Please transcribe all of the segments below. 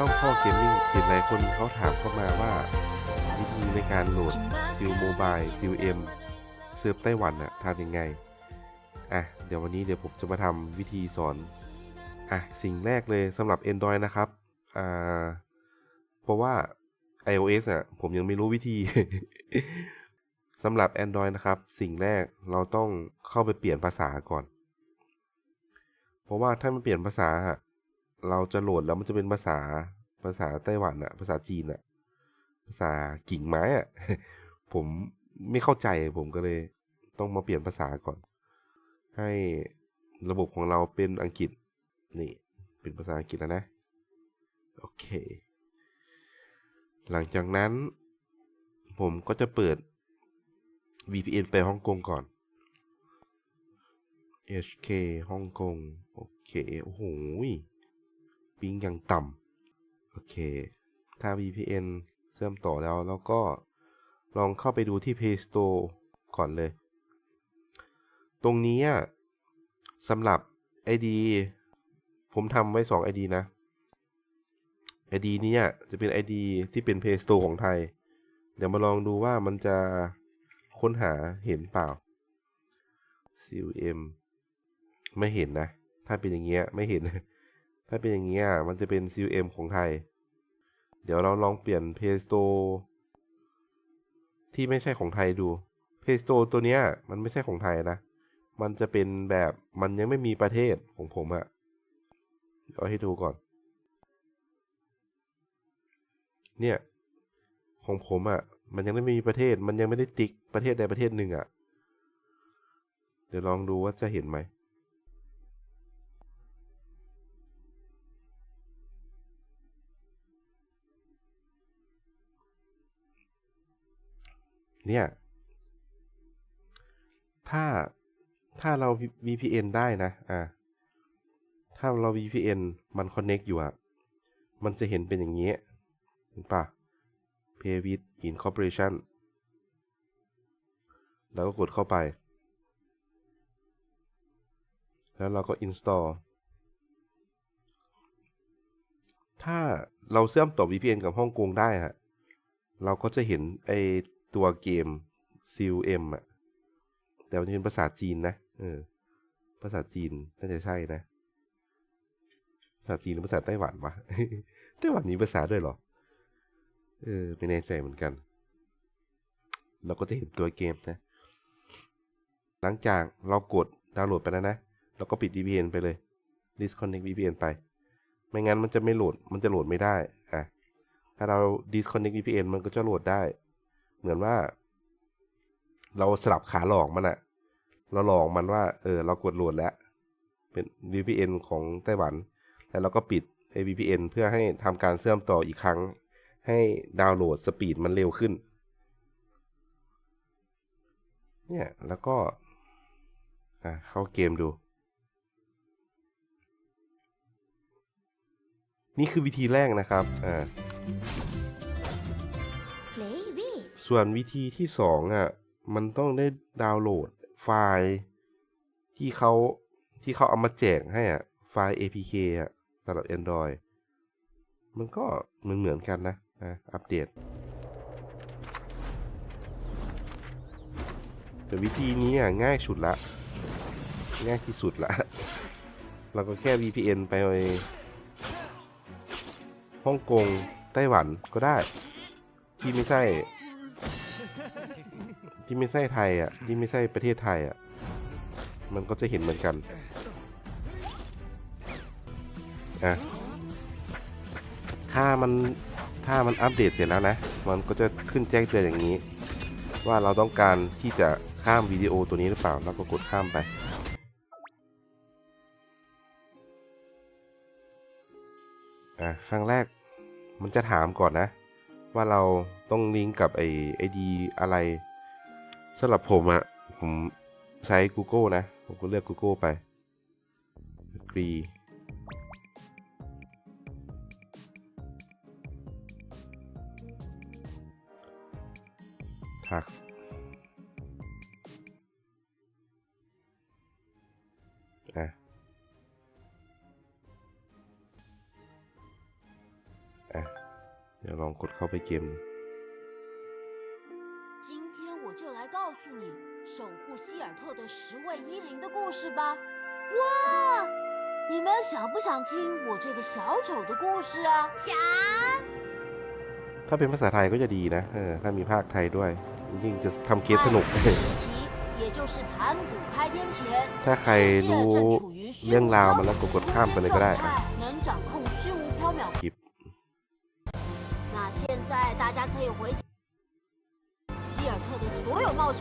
ช่องพ่อเกมมิ่งเห็นหลายคนเขาถามเข้ามาว่า วิธีในการโหลดซิลโมบายซิลเอ็มเซิร์ฟไต้หวันอะทำยังไง อะ เดี๋ยววันนี้เดี๋ยวผมจะมาทำวิธีสอน อะ สิ่งแรกเลยสำหรับ Android นะครับ อ่า เพราะว่า iOS อะผมยังไม่รู้วิธีสำหรับ Android นะครับ สิ่งแรกเราต้องเข้าไปเปลี่ยนภาษาก่อน เพราะว่าถ้ามันเปลี่ยนภาษา เราจะโหลดแล้วมันจะเป็นภาษา ภาษาไต้หวันอะภาษาจีนอะภาษากิ่งไม้อะผมไม่เข้าใจผมก็เลย ต้องมาเปลี่ยนภาษาก่อน ให้ระบบของเราเป็นอังกฤษ นี่ เป็นภาษาอังกฤษแล้วนะ โอเค หลังจากนั้น ผมก็จะเปิด VPN ไปฮ่องกงก่อน HK ฮ่องกง โอเค โอ้โหปิงยังต่ำ โอเค ถ้า VPN เชื่อมต่อแล้วแล้วก็ลองเข้าไปดูที่ Play Store ก่อนเลย ตรงนี้สำหรับ ID ผมทำไว้ 2 ID นะ ID เนี้จะเป็น ID ที่เป็น Play Store ของไทย เดี๋ยวมาลองดูว่ามันจะค้นหาเห็นเปล่า CUM ไม่เห็นนะ ถ้าเป็นอย่างเงี้ยไม่เห็น ถ้าเป็นอย่างเงี้ยมันจะเป็น CUM ของไทย เดี๋ยวเราลองเปลี่ยน Play Store ที่ไม่ใช่ของไทยดู Play Store ตัวเนี้ยมันไม่ใช่ของไทยนะ มันจะเป็นแบบมันยังไม่มีประเทศของผมอะเอาให้ดูก่อน เนี่ย ของผมอะ่ะมันยังไม่มีประเทศ มันยังไม่ได้ติ๊กประเทศใดประเทศหนึ่งอะเดี๋ยวลองดูว่าจะเห็นไหม เนี่ย ถ้าถ้าเรา VPN ได้นะอ่าถ้าเรา VPN มัน connect อยู่อะมันจะเห็นเป็นอย่างนี้เห็นปะ Pay with Incorporation แล้วก็กดเข้าไป แล้วเราก็ install ถ้าเราเชื่อมต่อ VPN กับฮ่องกงได้ฮะ เราก็จะเห็นไอ ตัวเกม CUM อะแต่มันจะเป็นภาษาจีนนะเออ ภาษาจีนน่าจะใช่นะ ภาษาจีนหรือภาษาไต้หวันวะไต้หวันมีภาษาด้วยเหรอ เออไม่แน่ใจเหมือนกัน เราก็จะเห็นตัวเกมนะ หลังจากเรากดดาวน์โหลดไปแล้วนะ เราก็ปิด VPN ไปเลย disconnect VPN ไป ไม่งั้นมันจะไม่โหลด มันจะโหลดไม่ได้ อะ ถ้าเรา disconnect VPN มันก็จะโหลดได้ เหมือนว่า เราสลับขาหลอกมันอะเราหลอกมันว่า เออ เรากดโหลดแล้ว เป็น VPN ของไต้หวัน แล้วเราก็ปิดไอ้ VPN เพื่อให้ทำการเชื่อมต่ออีกครั้ง ให้ดาวน์โหลดสปีดมันเร็วขึ้น เนี่ยแล้วก็ อะเข้าเกมดู นี่คือวิธีแรกนะครับ อ่า ส่วนวิธีที่สองอะมันต้องได้ดาวน์โหลดไฟล์ที่เขาที่เขาเอามาแจกให้อะไฟล์ APK อะสำหรับ Android มันก็เหมือนเหมือนกันนะนะอัปเดต แต่วิธีนี้อะง่ายสุดละ ง่ายที่สุดละ เราก็แค่ VPN ไปฮ่องกงไต้หวันก็ได้ ที่ไม่ใช่ ที่ไม่ใช่ไทยอะที่ไม่ใช่ประเทศไทยอะ มันก็จะเห็นเหมือนกัน อะ ถ้ามันถ้ามันอัปเดตเสร็จแล้วนะ มันก็จะขึ้นแจ้งเตือนอย่างนี้ ว่าเราต้องการที่จะข้ามวิดีโอตัวนี้หรือเปล่า แล้วก็กดข้ามไปอะครั้งแรกมันจะถามก่อนนะ ว่าเราต้องลิงก์กับไอไอดีอะไร สำหรับผมอะผมใช้ Google นะ ผมก็เลือก Google ไป agree tax อะ เดี๋ยวลองกดเข้าไปเกมดู 诉你守护希尔特的十位医灵的故事吧。哇，你们想不想听我这个小丑的故事啊？想。 ถ้าเป็นภาษาไทยก็จะดีนะเออถ้ามีภาคไทยด้วย ยิ่งจะทำเคสสนุก 爱时期，也就是盘古开天前， ถ้าใคร 世界 รู้ 正处于虚 เรื่อง 无 ราว 缥 มันแล้ว 缈 ก็กดข้ามไปเลยก็ได้ 状 อ่ะ 态，能掌控虚无缥缈。 คลิป 那现在大家可以回希尔特的所有冒险。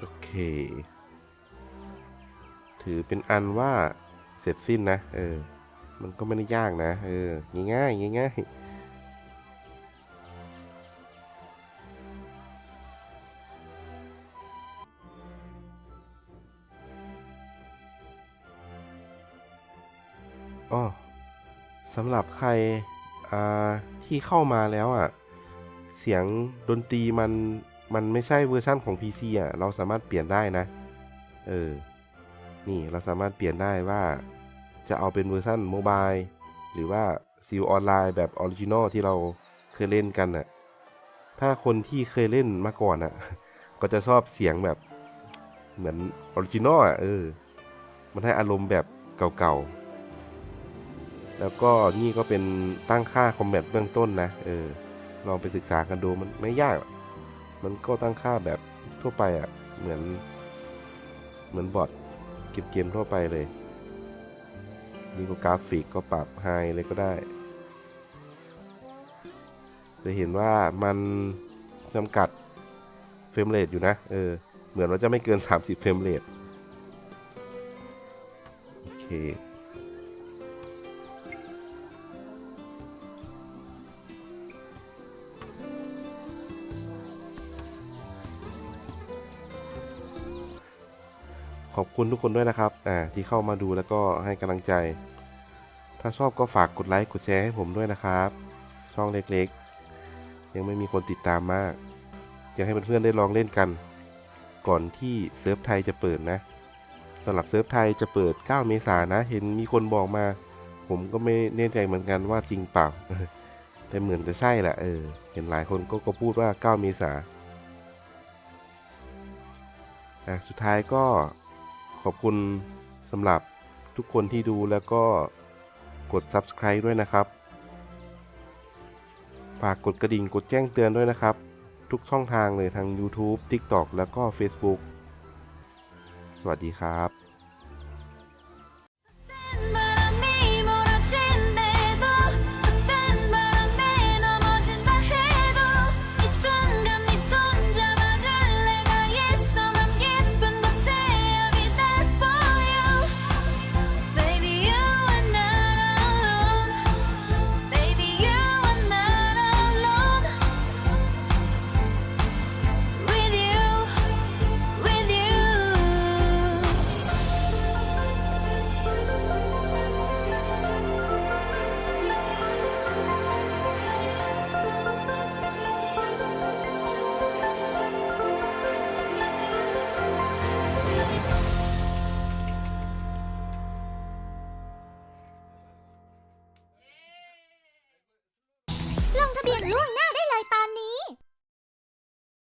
โอเค ถือเป็นอันว่าเสร็จสิ้นนะ เออ มันก็ไม่ได้ยากนะ เออ ง่ายๆง่ายๆอ๋อสำหรับใครอ่าที่เข้ามาแล้วอะ เสียงดนตรีมัน มันไม่ใช่เวอร์ชั่นของ PC อะ เราสามารถเปลี่ยนได้นะ เออ นี่เราสามารถเปลี่ยนได้ว่าจะเอาเป็นเวอร์ชันโมบายหรือว่าซิลออนไลน์แบบออริจินอลที่เราเคยเล่นกันน่ะ ถ้าคนที่เคยเล่นมาก่อนอะ ก็จะชอบเสียงแบบเหมือนออริจินอลอะเออ มันให้อารมณ์แบบเก่าๆ แล้วก็นี่ก็เป็นตั้งค่าคอมแบทเบื้องต้นนะ เออ ลองไปศึกษากันดูมันไม่ยากหรอก มันก็ตั้งค่าแบบทั่วไปอะ่ะ เหมือน เหมือนบอทเก็บเกมทั่วไปเลยนี่ก็กราฟิกก็ปรับไฮเลยก็ได้ จะเห็นว่ามันจำกัดเฟรมเรทอยู่นะ เออ เหมือนว่าจะไม่เกิน 30 เฟรมเรทโอเค อบคุณทุกคนด้วยนะครับอ่าที่เข้ามาดูแล้วก็ให้กำลังใจ ถ้าชอบก็ฝากกดไลค์กดแชร์ให้ผมด้วยนะครับ ช่องเล็กๆ ยังไม่มีคนติดตามมาก อยากให้เพื่อนๆได้ลองเล่นกัน ก่อนที่เซิร์ฟไทยจะเปิดนะสำหรับเซิร์ฟไทยจะเปิด 9 เมษายนนะ เห็นมีคนบอกมา ผมก็ไม่แน่ใจเหมือนกันว่าจริงเปล่า แต่เหมือนจะใช่แหละเออ เห็นหลายคนก็ก็พูดว่า 9 เมษาอ่สุดท้ายก็ ขอบคุณสำหรับทุกคนที่ดูแล้วก็กด subscribe ด้วยนะครับ ฝากกดกระดิ่งกดแจ้งเตือนด้วยนะครับ ทุกช่องทางเลยทาง YouTube TikTok แล้วก็ Facebook สวัสดีครับ